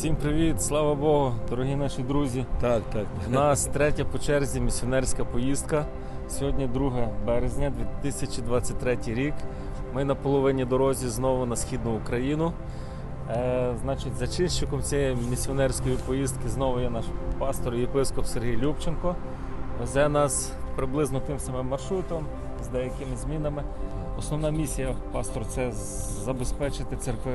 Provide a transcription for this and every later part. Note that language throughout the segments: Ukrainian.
Всім привіт, слава Богу, дорогі наші друзі. Так, так. У нас третя по черзі місіонерська поїздка. Сьогодні 2 березня 2023 рік. Ми на половині дорозі знову на східну Україну. Е, значить, зачинщиком цієї місіонерської поїздки знову є наш пастор і єпископ Сергій Любченко. Везе нас приблизно тим самим маршрутом з деякими змінами. Основна місія пастор це забезпечити церкви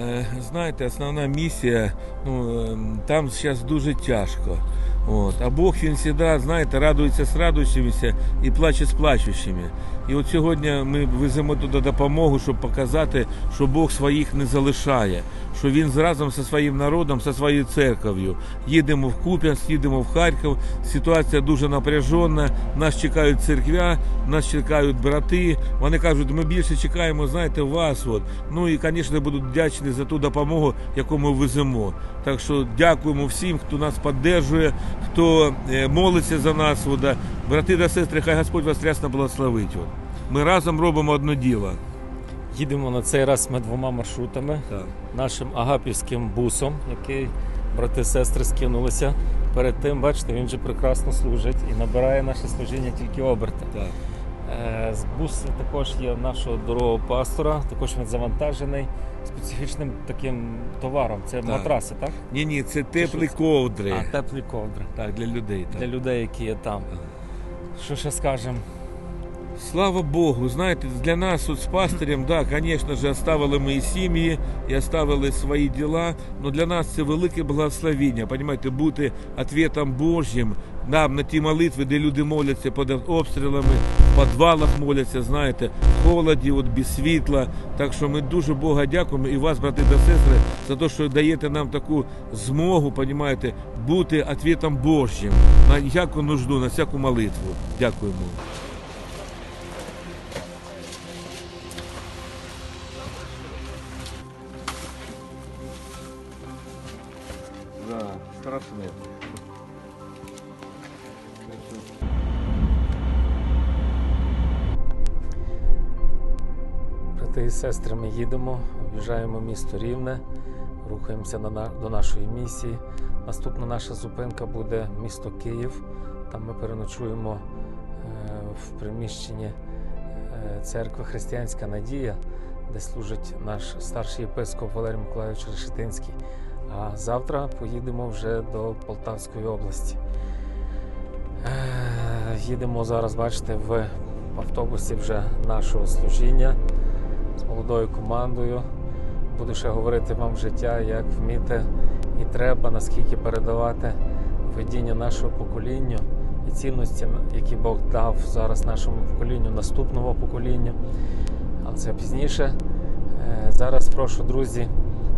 Е, Знаєте, основна місія, ну ем, там зараз дуже тяжко. От. А Бог він завжди, знаєте, радується з радуючимися і плаче з плачущими. І от сьогодні ми веземо туди допомогу, щоб показати, що Бог своїх не залишає, що він разом зі своїм народом, зі своєю церков'ю. Їдемо в Куп'янськ, їдемо в Харків. Ситуація дуже напряжена. Нас чекають церквя, нас чекають брати. Вони кажуть, ми більше чекаємо, знаєте, вас. От. Ну і, звісно, будуть вдячні за ту допомогу, яку ми веземо. Так що дякуємо всім, хто нас підтримує, хто е, молиться за нас. От, да. Брати та сестри, хай Господь вас рясно благословить. Ми разом робимо одне діло. Їдемо на цей раз ми двома маршрутами. Так. Нашим агапівським бусом, який брати і сестри скинулися. Перед тим, бачите, він же прекрасно служить і набирає наше служіння тільки оберти. Так. Е, З бус також є нашого дорогого пастора, також він завантажений специфічним таким товаром. Це Так. матраси, так? Ні, ні, це теплі що? ковдри. А, теплі ковдри Так, для людей. Так. для людей, які є там. Ага. Що ще скажемо? Слава Богу, знаєте, для нас от з пастирем, да, звісно ж, оставили ми і сім'ї, і оставили свої діла, але для нас це велике благословіння, понімаєте, бути ответом Божим нам на ті молитви, де люди моляться під обстрілами, в підвалах моляться, знаєте, в холоді, от без світла. Так що ми дуже Бога дякуємо і вас, брати та сестри, за те, що даєте нам таку змогу, понімаєте, бути ответом Божим на всяку нужду, на всяку молитву. Дякуємо. Страшне. Брати і сестри, ми їдемо, об'їжджаємо місто Рівне, рухаємося до нашої місії. Наступна наша зупинка буде місто Київ. Там ми переночуємо е, в приміщенні е, церкви Християнська Надія, де служить наш старший єпископ Валерій Миколайович Решетинський. А завтра поїдемо вже до Полтавської області. Е, Їдемо зараз, бачите, в автобусі вже нашого служіння з молодою командою. Буду ще говорити вам життя, як вміти і треба, наскільки передавати видіння нашого поколінню і цінності, які Бог дав зараз нашому поколінню, наступному поколінню. Але це пізніше. Е, Зараз прошу, друзі,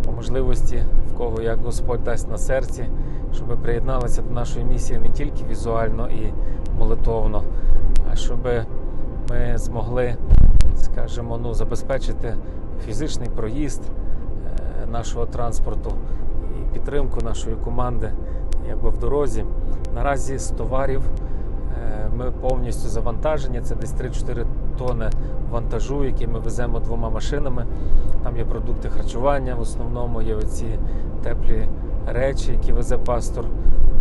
по можливості, кого як Господь дасть на серці, щоб приєдналися до нашої місії не тільки візуально і молитовно, а щоб ми змогли, скажімо, ну, забезпечити фізичний проїзд е, нашого транспорту і підтримку нашої команди якби в дорозі. Наразі з товарів ми повністю завантажені. Це десь 3-4 тони вантажу, який ми веземо двома машинами. Там є продукти харчування, в основному є оці теплі речі, які везе пастор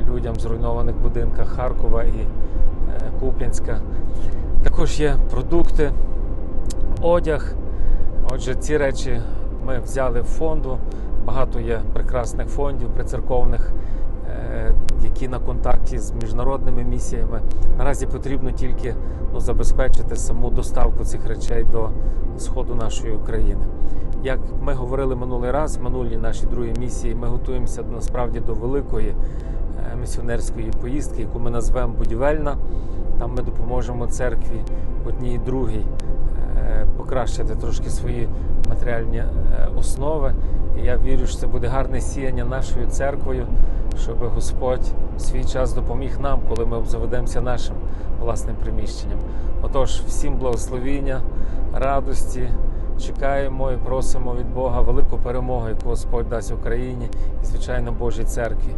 людям в зруйнованих будинках Харкова і е, Куп'янська. Також є продукти, одяг. Отже, ці речі ми взяли в фонду. Багато є прекрасних фондів прицерковних, е, які на контакті з міжнародними місіями. Наразі потрібно тільки ну, забезпечити саму доставку цих речей до сходу нашої України. Як ми говорили минулий раз, в минулій нашій другій місії, ми готуємося насправді до великої е, місіонерської поїздки, яку ми назвемо будівельна. Там ми допоможемо церкві одній і другій е, покращити трошки свої матеріальні е, основи. І я вірю, що це буде гарне сіяння нашою церквою, щоб Господь свій час допоміг нам, коли ми обзаведемося нашим власним приміщенням. Отож, всім благословіння, радості. Чекаємо і просимо від Бога велику перемогу, яку Господь дасть Україні і, звичайно, Божій церкві.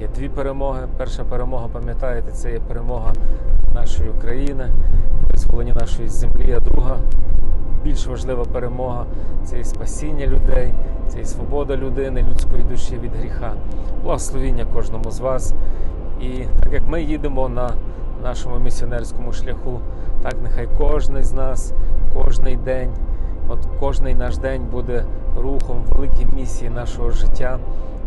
Є дві перемоги. Перша перемога, пам'ятаєте, це є перемога нашої України, визволення нашої землі, а друга більш важлива перемога це і спасіння людей, Це людини, людської душі від гріха. Благословіння кожному з вас. І так як ми їдемо на нашому місіонерському шляху, так нехай кожен з нас, кожний день, от кожний наш день буде рухом великій місії нашого життя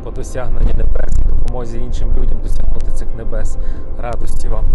по досягненню небес допомозі іншим людям досягнути цих небес. Радості вам!